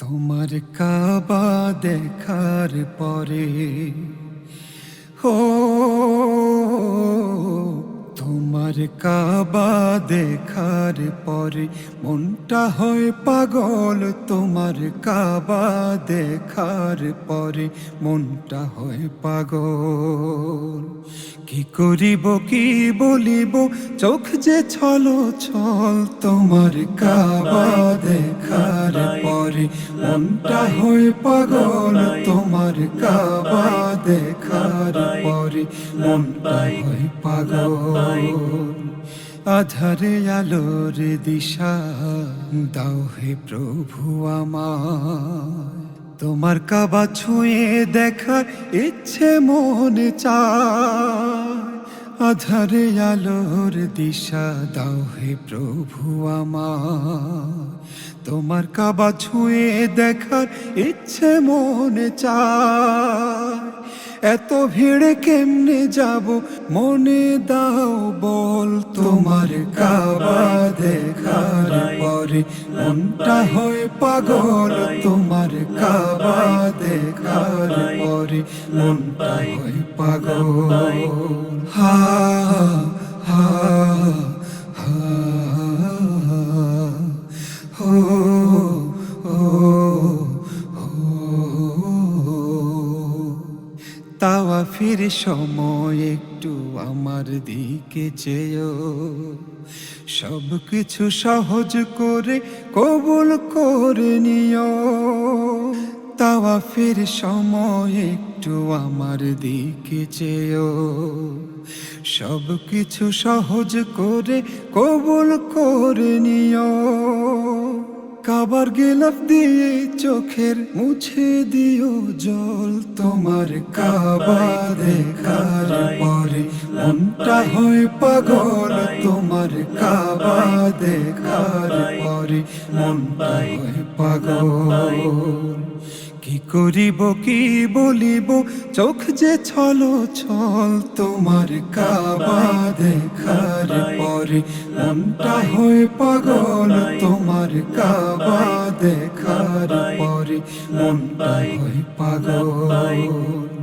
তোমার কাবা দেখার পরে, ও তোমার কাবা দেখার পরে, মনটা হয় পাগল, তোমার কাবা দেখার পরে, মনটা হয় পাগল। কি করিব, কি বলিব, চোখ যে ছল ছল তোমার কাবা পরে মনটা হয় পাগল, তোমার কাবা দেখার পরে মনটা হয় পাগল। আধারে আলোর দিশা, দাও হে প্রভু আমার। তোমার কাবা ছুঁয়ে দেখার ইচ্ছে মন চায়। আধারে আলোর দিশা, দাও হে প্রভু আমার। তোমার কাবা ছুঁয়ে দেখার ইচ্ছে মনে চায়। এত ভিড়ে কেমনে যাব? মনে দাও বল, তোমার কাবা দেখার পরে মনটা হয় পাগল। তোমার কাবা দেখার পরে মনটা হয় পাগল। হা হো তাওয়া ফির সময় একটু আমার দিকে চেয়েও, সব কিছু সহজ করে কবুল করে নিও। তাওয়া ফির সময় একটু আমার দিকে চেয়েও, সব কিছু সহজ করে কবুল করে নিও। কাবার গেলাপ দিয়ে চোখের মুছে দিও জল। তোমার কাবা দেখার পরে মনটা হয় পাগল। তোমার কাবা দেখার পরে মনটা হয় পাগল। কি করিব কি বলিব? চোখ যে ছল ছল তোমার কাবা দেখার পরে মনটা হয়ে পাগল, তোমার কাবা দেখার পরে মনটা হয়ে পাগল।